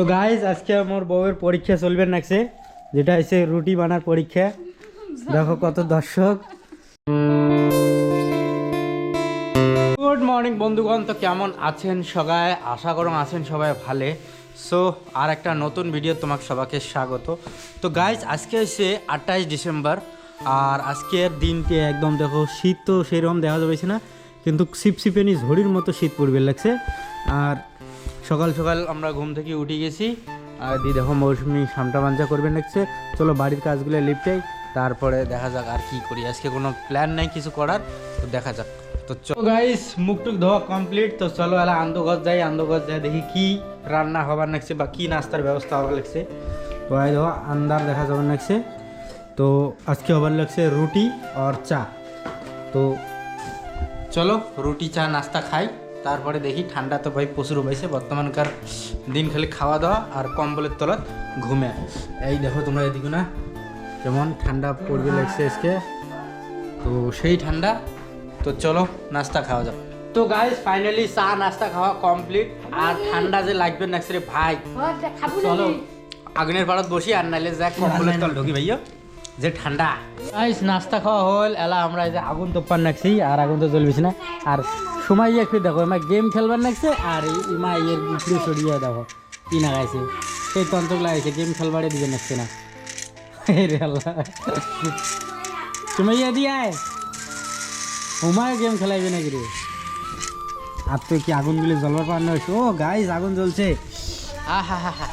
তো গাইজ আজকে আমার বউয়ের পরীক্ষা চলবে নাকছে যেটা হচ্ছে রুটি বানার পরীক্ষা। দেখো কত দর্শক। গুড মর্নিং বন্ধুগণ, তো কেমন আছেন সবাই? আশা করুন আছেন সবাই ভালে। সো আর একটা নতুন ভিডিও তোমাকে সবাইকে স্বাগত। তো গাইজ আজকে হচ্ছে আঠাইশ ডিসেম্বর, আর আজকের দিনটি একদম দেখো, শীত তো সেরকম দেখা যাবে না, কিন্তু সিপসিপেনি ঝড়ির মতো শীত পড়বে, লাগছে। আর সকাল সকাল আমরা ঘুম থেকে উঠে গেছি। আর দি দেখো মৌসুমি সামটা বাঞ্চা করবেন দেখছে চলো বাড়ির কাজগুলো লিপটাই তারপরে দেখা যাক আর কি করি। আজকে কোনো প্ল্যান নাই কিছু করার, তো দেখা যাক। তো চলো গাইস মুখ টুক ধোয়া কমপ্লিট তো চলো এলা আন্দোগজ যাই আন্দোগজ যাই, দেখি কি রান্না হবার লাগছে বা কি নাস্তার ব্যবস্থা হবার লাগছে তো এই দেখো, আন্দার দেখা যাবার লাগছে তো আজকে হবার লাগছে রুটি আর চা। তো চলো রুটি, চা, নাস্তা খাই। তারপরে দেখি ঠান্ডা তো ভাই প্রচুর পাইছে বর্তমানকার দিন খালি খাওয়া দাওয়া আর কম্বলের তলাত ঘুমে। এই দেখো তোমরা এদিকে না যেমন ঠান্ডা পড়বে লাগছে আজকে। তো সেই ঠান্ডা তো চলো নাস্তা খাওয়া যাক। তো গাইস ফাইনালি চা নাস্তা খাওয়া কমপ্লিট আর ঠান্ডা যে লাগবে রে ভাই চলো আগুনের পাড়ত বসি আর নাইলে যা কম্বলের তল ঢুকি ভাইয়া। যে ঠান্ডা। গাইস নাস্তা খাওয়া হল। এলা আমরা এই যে আগুন তো পান নাকছি আর আগুন তো জ্বলবিছি না। আর সময় একটু দেখো আমার গেম খেলবার নাকছে আর ইমা এর উপরে সরিয়ে দেখো কি না গাইছে সেই তন্ত্র লাগাইছে গেম খেলবারে দিবে নাকছে না। রে আল্লাহ। সুমাইয়া দিয়ায় হুমায় গেম খেলাইবে নাকি রে? আর তুই কি আগুনগুলি জ্বলবার পার নয় ও গাইজ আগুন জ্বলছে। আহা হা হা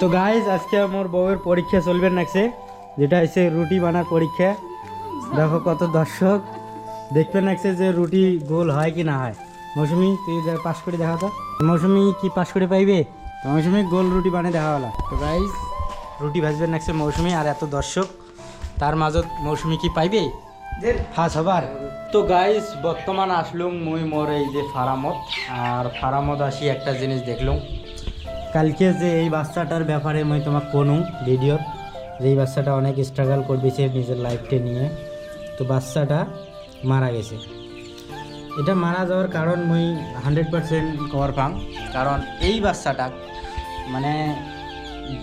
তো গাইজ আজকে আমার বউয়ের পরীক্ষা চলবে নাকছে যেটা হচ্ছে রুটি বানার পরীক্ষা। দেখো কত দর্শক। দেখবেন নাকছে যে রুটি গোল হয় কি না হয়। মৌসুমি তুই যা- পাস করে দেখা তো। মৌসুমি কি পাশ করে পাইবে? মৌসুমি গোল রুটি বানিয়ে দেখা হলা। তো গাইজ রুটি ভাজবেন নাকছে মৌসুমি আর এত দর্শক। তার মাজত মৌসুমি কি পাইবে? ফাঁস হবার। তো গাইস বর্তমান আসলুম মুই মোর এই যে ফারামত। আর ফারামত আসি একটা জিনিস দেখলুম। কালকে যে এই বাচ্চাটার ব্যাপারে মই তোমাক কোনু ভিডিওর। যে এই বাচ্চাটা অনেক স্ট্রাগল করতেছে নিজের লাইফকে নিয়ে, তো বাচ্চাটা মারা গেছে। এটা মারা যাওয়ার কারণ মুই হান্ড্রেড পার্সেন্ট কভার পাম। কারণ এই বাচ্চাটা মানে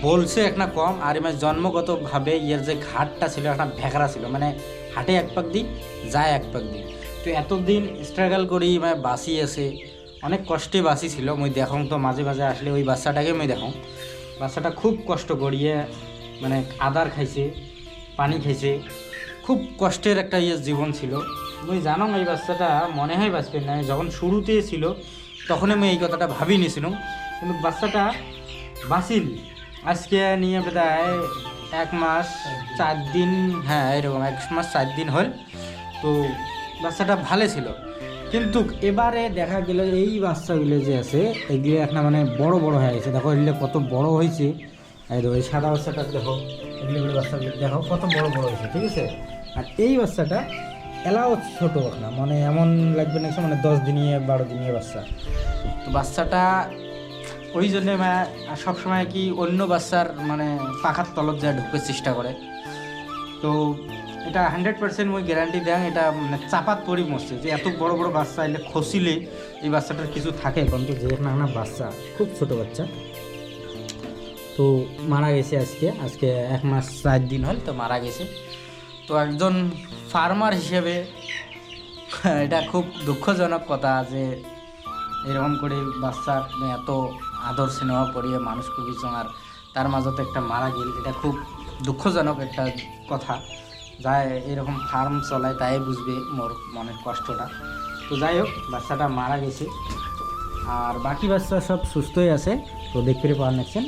বলছে একটা কম, আর এমনি জন্মগতভাবে ইয়ের যে ঘাটটা ছিল, একটা ভেকরা ছিল। মানে হাটে এক পাক দিই যায় এক পাক দিই তো এতদিন স্ট্রাগল করি মানে বাসি আছে। অনেক কষ্টে বাসি ছিল, মুই দেখং তো, মাঝে মাঝে আসলে ওই বাচ্চাটাকে মুই দেখং বাচ্চাটা খুব কষ্ট করিয়ে মানে আদার খাইছে, পানি খাইছে। খুব কষ্টের একটা ইয়ে জীবন ছিল। তুমি জানো এই বাচ্চাটা মনে হয় বাঁচবে না। যখন শুরুতে ছিল তখন আমি এই কথাটা ভাবি নিয়েছিলাম। কিন্তু বাচ্চাটা বাসিল আজকে নিয়ে প্রায় এক মাস চার দিন হ্যাঁ এরকম এক মাস চার দিন হল। তো বাচ্চাটা ভালো ছিল। কিন্তু এবারে দেখা গেল এই বাচ্চাগুলো যে আছে, এগুলো একটা মানে বড় বড় হয়ে গেছে। দেখো, এগুলো কত বড় হয়েছে। এই দেখো, এই সাদা বাচ্চাটা দেখো, এগুলো এগুলো বাচ্চাগুলো দেখো কত বড় বড় হয়েছে, ঠিক আছে? আর এই বাচ্চাটা এলাও ছোট না মানে এমন লাগবে না মানে দশ দিনিয়ে, বারো দিনিয়ে বাচ্চা। তো বাচ্চাটা ওই জন্যে সবসময় কি অন্য বাচ্চার মানে পাখার তলত যায়, ঢুকতে চেষ্টা করে। তো এটা হান্ড্রেড পার্সেন্ট মই গ্যারান্টি দেন এটা মানে চাপাত পরি মরছে, যে এত বড় বড় বাচ্চা, এলে খসিলে এই বাচ্চাটার কিছু থাকে, কিন্তু যে না বাচ্চা, খুব ছোট বাচ্চা। তো মারা গেছে আজকে আজকে এক মাস চার দিন হল তো মারা গেছে। তো একজন ফার্মার হিসেবে এটা খুব দুঃখজনক কথা যে এরকম করে বাচ্চা এত আদর স্নেহ করিয়ে মানুষ করেছে আর তার মাঝতে একটা মারা গেল, এটা খুব দুঃখজনক একটা কথা। যাই এরকম ফার্ম চলায় তাই বুঝবে মোর মনের কষ্টটা। তো যাই হোক, বাচ্চাটা মারা গেছে। আর বাকি বাচ্চা সব সুস্থই আছে, তো দেখতে পাওয়া নিচ্ছেন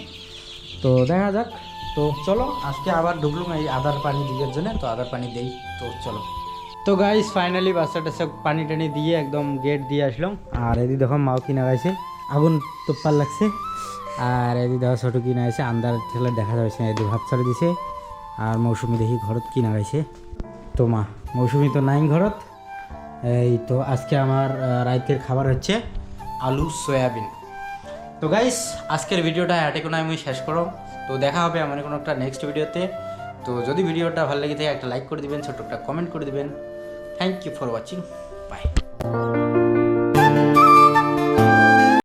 তো দেখা যাক। তো চলো, আজকে আবার ঢুকলুম এই আদার পানি দিবার জন্য, তো আদার পানি দেই, তো চলো। তো গাইস ফাইনালি বাচ্চাটা সব পানি টানি দিয়ে একদম গেট দিয়ে আসলাম। আর এদিকে দেখো মাও কিনা গাইছে আগুন তোপ্পার লাগছে। আর এদিকে দেখো ছোটো কিনা গেছে আন্দার ঠেলে দেখা যাচ্ছে না এদিকে ভাত ছাড়ে দিছে। আর মৌসুমি দেখি ঘরত কিনা গাইছে তো মা, মৌসুমি তো নাই ঘরত। এই তো আজকে আমার রাইতের খাবার হচ্ছে আলু, সয়াবিন। তো গাইস আজকের ভিডিওটা এটে কোনো আমি শেষ করো তো দেখা হবে আমার কোনো একটা নেক্সট ভিডিওতে তো। যদি ভিডিওটা ভালো লেগে থাকে, একটা লাইক করে দিবেন, ছোট্ট একটা কমেন্ট করে দিবেন। Thank you for watching bye